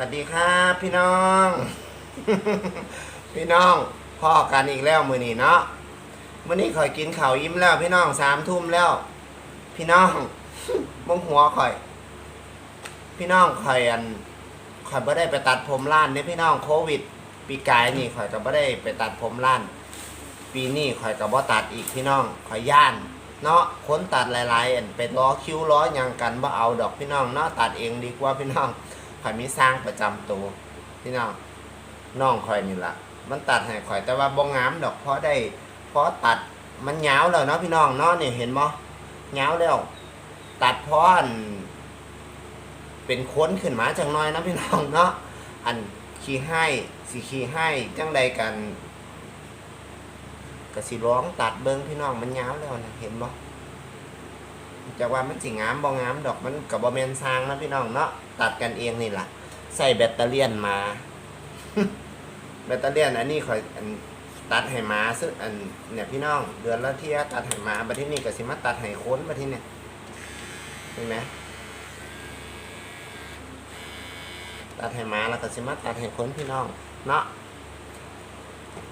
วัสดีครับพี่น้อง พี่น้องพ่อกันอีกแล้วมือนี้เนาะมื่อนี้ข่อยกินข้าวอิ่มแล้ว พี่น้องสามทุ่มแล้ว พี่น้องมงหัวข่อย พี่น้องข่อยอันข่อยไม่ได้ไปตัดผมร้านเนี่ยพี่น้องโควิด ปีกายนี่ข่อยก็ไม่ได้ไปตัดผมร้าน ปีนี้ข่อยก็บ่ตัดอีกพี่น้องข่อยย่าน เนาะคนตัดหลายๆอันเป็นล้อคิ้วล้อยังกันบ่เอาดอกพี่น้องเนาะตัดเองดีกว่าพี่น้อง ข่อยมีสร้างประจำตัวพี่น้องน้องข่อยนี่ละมันตัดให้ข่อยแต่ว่าบ่งามดอกเพราะได้เพราะตัดมันยาวแล้วเนาะพี่น้องเนาะนี่เห็นบ่ยาวแล้ว ตัดเพราะอัน เป็นค้นขึ้นมาจังน้อยนะพี่น้องเนาะอันขี้ให้สิขี้ให้จังใดกันก็สิร้องตัดเบิ้งพี่น้องมันยาวแล้วนะเห็นบ่ จากว่ามันสิงามบ่งามดอกมันกับบ่แมนสร้างนะพี่น้องเนาะตัดกันเองนี่แหละใส่แบตเตอรี่ยนมา แบตเตอรี่ยนอันนี้ข่อยอันตัดให้มาซึ่งอันเนี่ยพี่น้องเดือนละเที่ยตัดให้มาบัดที่นี่ก็สิมาตัดให้ค้นบัดที่เนี่ยเห็นไหมตัดให้มาแล้วก็สิมาตัดให้ค้นพี่น้องเนาะ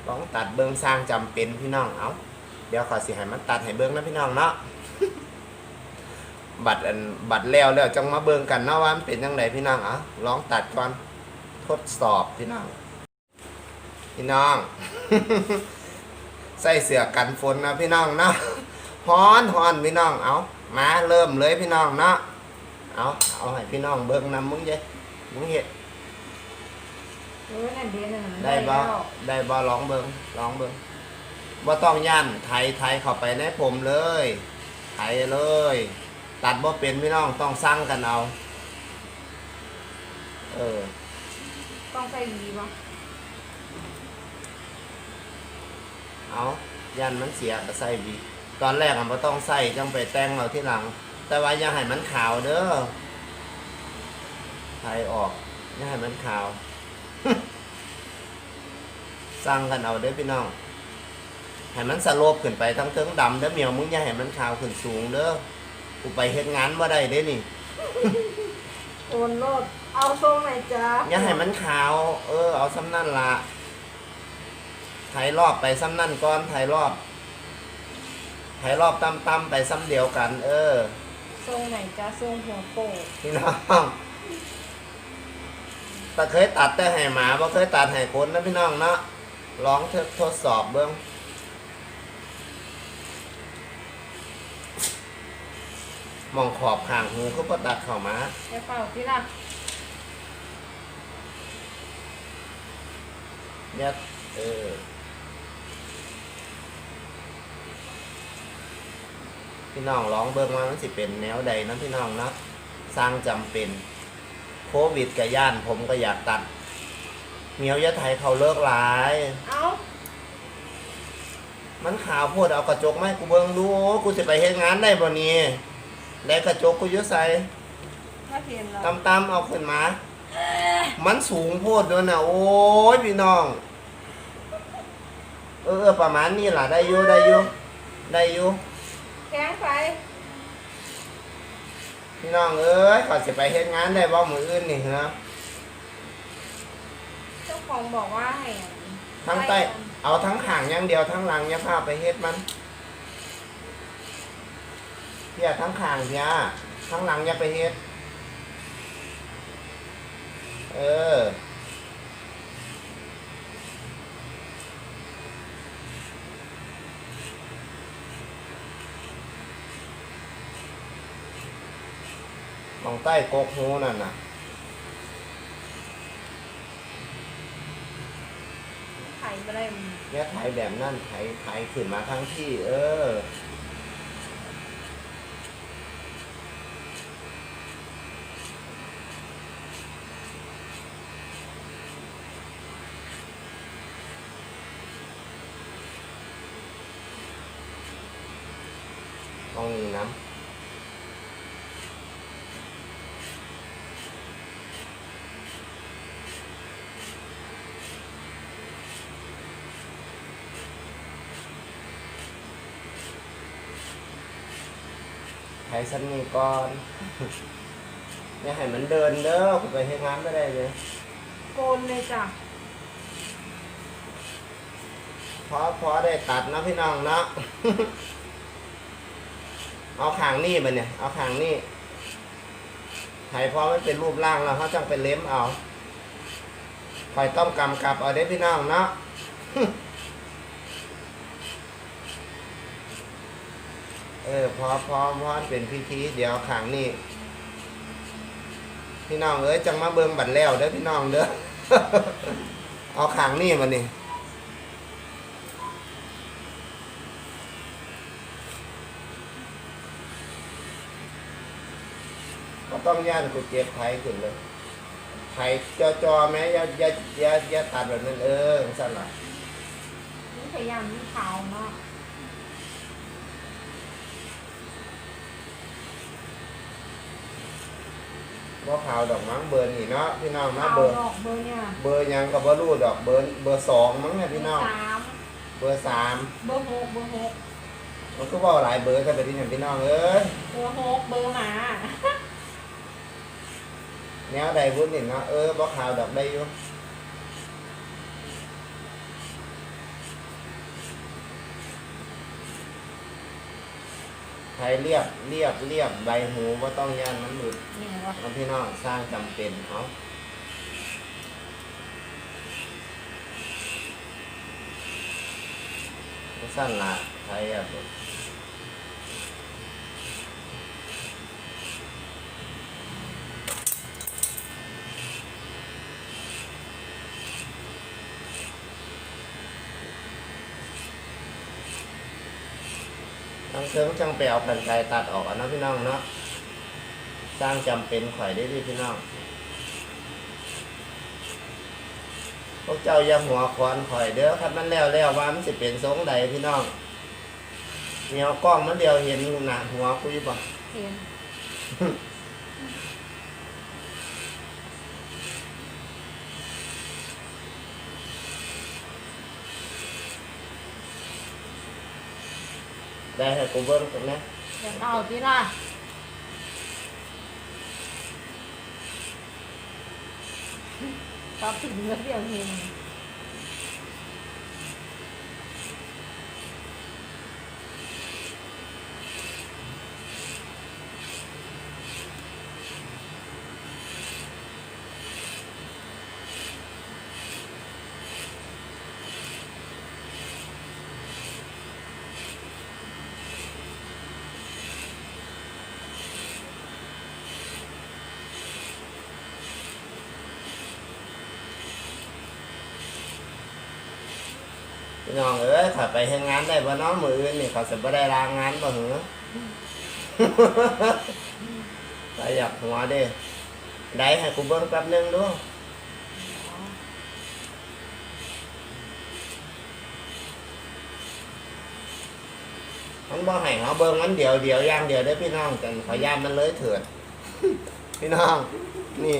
ลองตัดเบิ้องสร้างจำเป็นพี่น้องเอาเดี๋ยวขอสิให้มันตัดให้เบิ้องนะพี่น้องเนาะ บัตรอันบัตรแล้วแล้วจังมาเบิ้งกันเนาะว่ามันเป็นยังไงพี่น้องเอาลองตัดก่อนทดสอบพี่น้องพี่น้อง ใส่เสื้อกันฝนนะพี่น้องเนาะฮ้อนฮ้อนพี่น้องเอามาเริ่มเลยพี่น้องเนาะเอาเอาให้พี่น้องเบิ้งนำมึงเย้มึงเห็ดเออนั่นเดียวนั่นน่ะได้บ่แล้วได้บ่ลองเบิงลองเบิงบ่ต้องย่านไทยไทยเข้าไปในผมเลยไทยเลย ตัดบ่เป็นพี่น้องต้องสั่งกันเอา เออ ต้องใส่หวีบ่เอายันมันเสียก็ใส่บีตอนแรกอะบ่ต้องใส่จังไปแต่งเอาที่หลัง แต่ว่าอย่าให้มันขาวเด้อไทยออกอย่าให้มันขาวสั่งกันเอาเด้อพี่น้องให้มันสโลบขึ้นไปทั้งเทิงดำเด้อเมียวมึงอย่าให้มันขาวขึ้นสูงเด้อ กูไปเฮ็ดงานบ่ได้เด้นี่ โอนโลดเอาทรงไหนจ๊ะอย่าให้มันขาว เออ เอาซ้ำนั่นละไถรอบไปซ้ำนั่นก่อนไถรอบไถรอบตั้มๆไปซ้ำเดียวกัน เออ ทรงไหนจ๊ะทรงหัวโป่งพี่น้องแต่เคยตัดแต่ให้หมาบ่เคยตัดให้คนนะพี่น้องเนาะลองทดทดสอบเบิ่ง มองขอบข้างหูก็บ่ตัดเข้ามาแค่เป่าที่ล่ะยัดเออพี่น้องร้องเบิ่งว่ามันสิเป็นแนวใดนะพี่น้องเนาะสร้างจำเป็นโควิดกับย่านผมก็อยากตัดเมียวยะไทยเขาเลิกหลาย เอามันขาวโพดเอากระจกมาให้กูเบิ่งดูโอ้กูสิไปเฮ็ดงานได้บ่นี่ ได้กระจกกูอยู่ใส่ถ้าเห็นแล้วตำๆเอาขึ้นมา มันสูงโพดด้วยนะโอ้ยพี่น้อง เออเออประมาณนี้ล่ะได้อยู่ได้อยู่ได้อยู่แข็งไปพี่น้องเอ้ยก่อนจะไปเฮ็ดงานได้บ่มืออื่นนี่เหรอเจ้าของบอกว่าให้ทั้งใต้เอาทั้งห่างอย่างเดียวทั้งหลังอย่าพาไปเฮ็ดมัน เพี่ยทั้งห่างเพี่ยทั้งหลังอย่าไปเฮ็ด เออ มองใต้กกหูนั่นน่ะไข่ไปได้เนี่ยไถแบบนั่นไถไถขึ้นมาทั้งที่ เออ ตรงนี้น้ำไถสันนี้ก่อนอย่าให้มันเดินเด้อกูไปให้งานไม่ได้เลยโกนเลยจ้ะพอพอได้ตัดนะพี่น้องเนาะ เอาขางนี่มันเนี่ย เอาขางนี่ไถพอมันเป็นรูปร่างแล้วเขาจังเป็นเล็มเอาคอยต้องกำกับเอาได้พี่น้องเนาะเออพอพอพอเป็นพิธีเดี๋ยวขางนี่พี่น้องเอ้ยจังมาเบิงบัตรแล้วเด้อพี่น้องเด้อเอาขางนี่มานี่ ต้องย่านกูเจ็บไทยขึ้นเลยไทยจอจอๆแม้อย่าอย่าอย่าอย่าตัดแบบนั้นเออสั่นละนี่พยายามที่เท้าเนาะว่าขาวดอกมั้งเบอร์นี่เนาะพี่น้องนะเท้าเบอร์ดอกเบอร์เนี่ยเบอร์หยังก็บ่รู้ดอกเบอร์เบอร์สองมั้งเนี่ยพี่น้องสามเบอร์สามเบอร์หกเบอร์หกมันก็ว่าหลายเบอร์กันไปที่ไหนพี่น้องเอ้ยเบอร์หกเบอร์หมา แนวใดบุญนี่เนาะเออบ่ขาวดอกได้อยู่ไทยเรียบเรียบเรียบใบหูว่าต้องย่านมันหลุดเนี่ยวะเอาพี่น้องสร้างจำเป็นเอาสั้นละไทยอะ ต้องเสริมจังไปเอาแผ่นไกตัดออกนะพี่น้องเนาะสร้างจำเป็นข่อยได้ดิพี่น้องพวกเจ้าอย่าหัวควันข่อยเด้อคันมันแล้วแล้วว่ามันสิเป็นทรงใดพี่น้องเนียวกล้องมันเดียวเห็นหนาหัวคุยบ่เห็น ได้ให้กูเบิ้งกันนะเดี๋ยวเอาที่ล่ะตัดถึงเน้อเดียวเห็นพี่น้องเอ้ยถ้าไปเฮ็ดงานได้บ่น้องมืออื่นนี่เขาสิบ่ได้ลางานบ่หือถ้าอยากหัวเด้ได้ให้กูเบิ้งแป๊บนึงดูมันบ่ให้เขาเบิ้งมันเดียวเดียวย่างเดียวได้พี่น้องกันขอย่ามมันเลยเถิดพี่น้อง นี่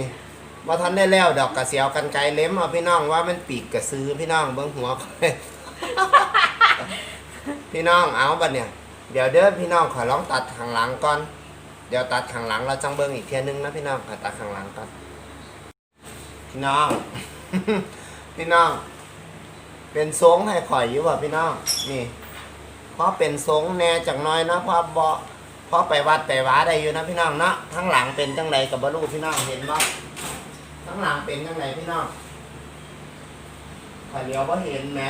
ว่าทันได้แล้วดอกกระเสียวกันไกลเล็มเอาพี่น้องว่ามันปีกกระซื้อพี่น้องเบิ้งหัวข่อย พี่น้องเอาบัดเนี่ย เดี๋ยวเด้อพี่น้องขอลองตัดข้างหลังก่อน เดี๋ยวตัดข้างหลังเราจังเบิ้งอีกเทียนึงนะพี่น้องขอตัดข้างหลังก่อน พี่น้อง พี่น้อง เป็นทรงให้ข่อยอยู่ว่ะพี่น้อง นี่เพราะเป็นทรงแน่จังน้อยนะเพราะบ่เพราะไปวัดไปวาได้อยู่นะพี่น้องเนาะทั้งหลังเป็นจังไดกับบรรลุพี่น้องเห็นบ่ทั้งหลังเป็นจังไดพี่น้องข่อยเดียวบ่เห็นแห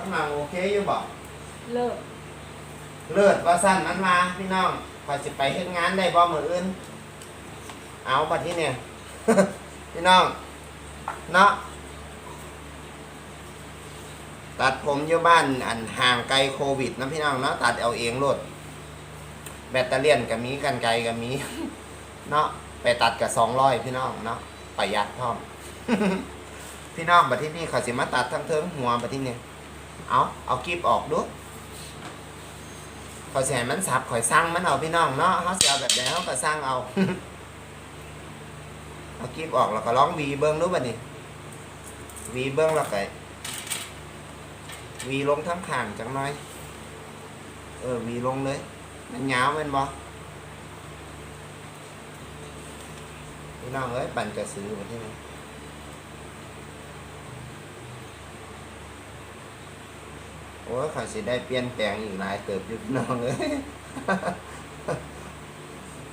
มทั้งหลังโอเคอยู่บ่เลิกเลิศว่าสั้นมันมาพี่น้องคอยสิไปเฮ็ดงานได้บ่มื้ออื่น เอาบัดนี้เนี่ย พี่น้องเนาะตัดผมอยู่บ้านอันห่างไกลโควิดนะพี่น้องเนาะตัดเอาเองโลดแบตเตอรี่ยนก็มีกันไกลก็มีเนาะไปตัดกับสองร้อยพี่น้องเนาะประหยัดพร้อม พี่น้องบัดที่นี่เขาสิมาตัดทั้งเทิงหัวบัดที่นี่ เอาเอากีบออกดูขอยสิให้มันสับข่อยสั่งมันเอาพี่น้องเนาะเขาสิเอาแบบใดเขาก็สั่งเอา เอากีบออกแล้วก็ร้องวีเบิ้งรู้ป่ะนี่วีเบิ้งแล้วก็วีลงทั้งขางจังน้อย เออวีลงเลย มันยาวมันบ่พี่น้องเอ้ยปั่นกระสือมาที่นี่ อ้ยข้อยสิได้เปลี่ยนแปลงอีกหลายเติบอยู่พี่น้องเอ้ย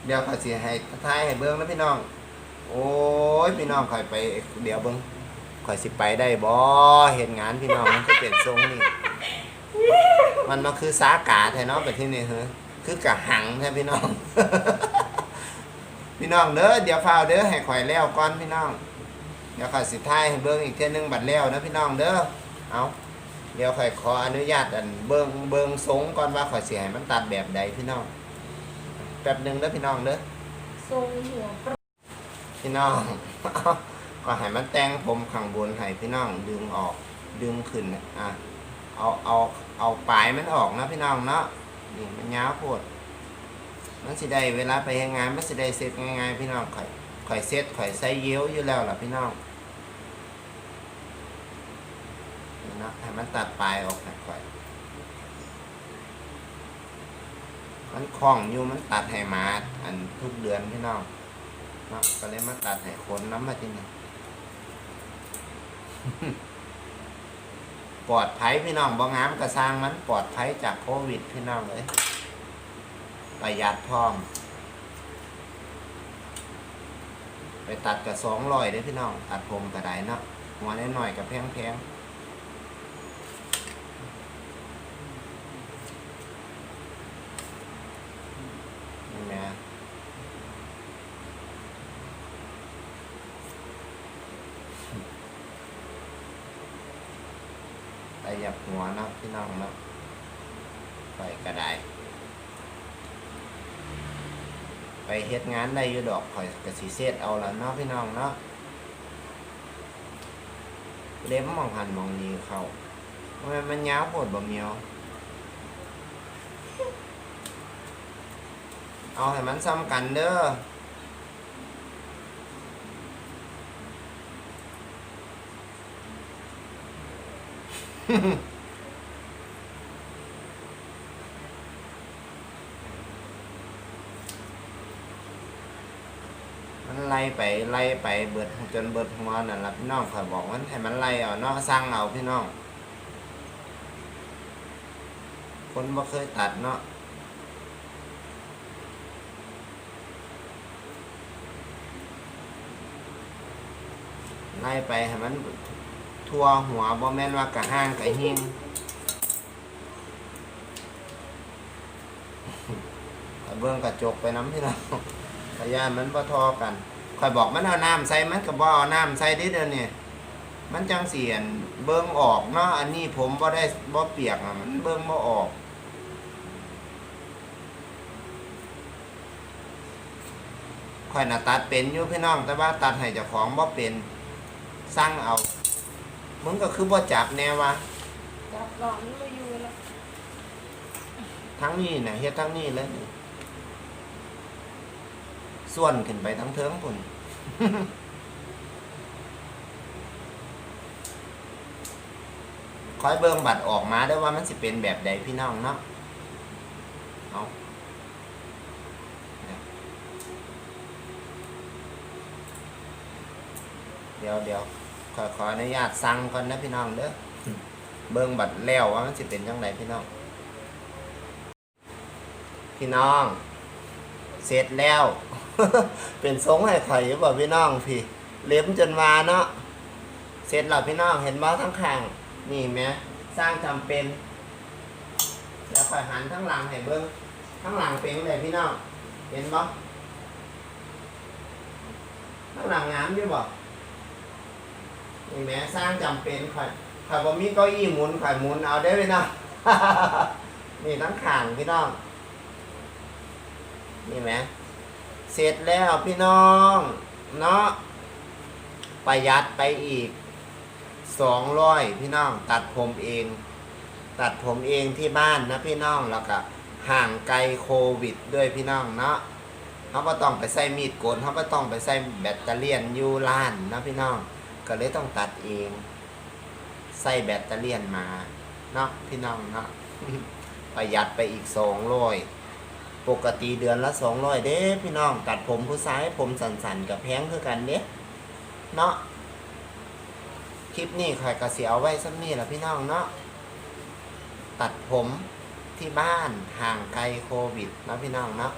เดี๋ยวข้อยสิให้ท้ายให้เบิ่งนะพี่น้อง โอ้ยพี่น้องข่อยไปเดี๋ยวเบิ่งข่อยสิไปได้บ่เห็นงานพี่น้องมันคือเป็นทรงนี่ มันมาคือสากาแท้เนาะไปที่นี่เฮ้ยคือกะหังแท้พี่น้อง พี่น้องเด้อเดี๋ยวฟาวเด้อให้ข่อยแล้วก่อนพี่น้องเดี๋ยวข่อยสิท้ายให้เบิ่งอีกเทื่อนึงบัดแล้วนะพี่น้องเด้อเอา เดี๋ยวข่อยขออนุญาตอันเบิ่งเบิ่งทรงก่อนว่าข่อยสิให้มันตัดแบบใดพี่น้องแป๊บหนึงเด้อพี่น้องเด้อทรงหัวปรพี่น้อง ก็ให้มันแต่งผมข้างบนให้พี่น้องดึงออกดึงขึ้นน่ะอะเอาเอาเอาปลายมันออกนะพี่น้องเนาะนี่มันยาวโพด มันสิได้เวลาไปเฮ็ดงานมันสิได้เสร็จง่ายๆพี่น้องข่อยข่อยเซ็ตข่อยใส่เยิ้วอยู่แล้วล่ะพี่น้อง นี่เนาะให้มันตัดปลายออกค่อยมันคล้องอยู่มันตัดให้มาอันทุกเดือนพี่น้องเนาะก็เลยมาตัดให้คนน้ำมาที่นี่ปลอดภัยพี่น้องบ่งามกระสร้างมันปลอดภัยจากโควิดพี่น้องเลยประหยัดพร้อม ไปตัดกับสองรอยได้พี่น้อง ตัดผมก็ไดเนาะหัวน้อยๆกับแพงๆนี่แหละประห ยัดหัวเนาะพี่น้องเนาะไปก็ได้ ไปเฮ็ดงานได้อยู่ดอกข่อยก็สิเซตเอาละเนาะพี่น้องเนาะเล็บมองหันมองนี้เขาทำไมมันยาวโพดบ่เมียวเอาให้มันซ้ำกันเด้อ มันไล่ไปไล่ไปเบิดจนเบิดหัวนั่นล่ะพี่น้องข่อบอกมันให้มันไล่เอาเนาะสร้างเอาพี่น้อง คนบ่เคยตัดเนาะไล่ไปให้มัน ทั่วหัวบ่แม่นว่ากะห้างกะหิ้งข้อยเบิ่งกระจกไปน้ำพี่น้องพยานมันบ่ทอกันข่อยบอกมันเอาน้ำใส่มันก็บ่เอาน้ำใส่ดิเด้อเนี่ยมันจังเสียนเบิ่งออกเนาะอันนี้ผมบ่ได้บ่เปียกอะมันเบิ่งบ่ออกข่อยน่ะตัดเป็นอยู่พี่น้อง แต่ว่าตัดให้เจ้าของบ่เป็นสร้างเอา มึงก็คือบ่จับแนววะจับหลอนมาอยู่แล้วทั้งนี้น่ะเฮ็ดทั้งนี้เลยนี่ส่วนขึ้นไปทั้งเทิงพุ่น คอยเบิ่งบัตรออกมาได้อว่ามันสิเป็นแบบใดพี่น้องเนาะเอาเดี๋ยวเดี๋ยว ขอขออนุญาตสั่งก่อนนะพี่น้องเด้อเบิ่งบัตรแล้วว่ามันสิเป็นจังไดพี่น้อง พี่น้อง เสร็จแล้ว เป็นทรงให้ข่อยอยู่บ่พี่น้องพี่ เล็บจนวาเนาะเสร็จแล้วพี่น้องเห็นบ่ทั้งข้างนี่แหมสร้างจำเป็นแล้วค่อยหันทั้งหลังให้เบิ่งทั้งหลังเป็นเลยพี่น้องเห็นบ่ทั้งหลังงามอยู่บ่ นี่แหมสร้างจำเป็นข่อยข่อยบ่มีเก้าอี้หมุนข่อยหมุนเอาได้ไหมน้องนี่ทั้งข้างพี่น้องนี่ไหมเสร็จแล้วพี่น้องเนาะประหยัดไปอีกสองร้อยพี่น้อง ตัดผมเอง ตัดผมเองที่บ้านนะพี่น้องแล้วก็ห่างไกลโควิดด้วยพี่น้องเนาะเขาก็ต้องไปใส่มีดโกนเขาก็ต้องไปใส่แบตเตอรี่ยนยูร้านนะพี่น้อง ก็เลยต้องตัดเอง ใส่แบตเตอรี่ยนมา เนาะพี่น้องเนาะประหยัดไปอีกสองร้อยปกติเดือนละสองร้อยเด้พี่น้องตัดผมผู้ชายผมสันๆกับแพงคือกันเด้เนาะคลิปนี้ใครก็เสียเอาไว้สักนี่แหละพี่น้องเนาะตัดผมที่บ้านห่างไกลโควิดนะพี่น้องเนาะ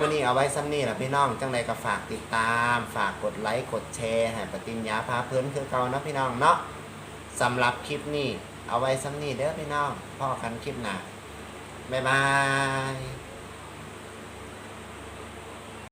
มื่อนี้เอาไว้ซ้ำนี่แหละพี่น้องจังใดก็ฝากติดตาม ฝากกดไลค์กดแชร์ให้ปฏิญญาพาเพื่อนคือเก่านะพี่น้องเนาะสำหรับคลิปนี้เอาไว้ซ้ำนี่เด้อพี่น้องพ่อกันคลิปหน้าบ๊ายบาย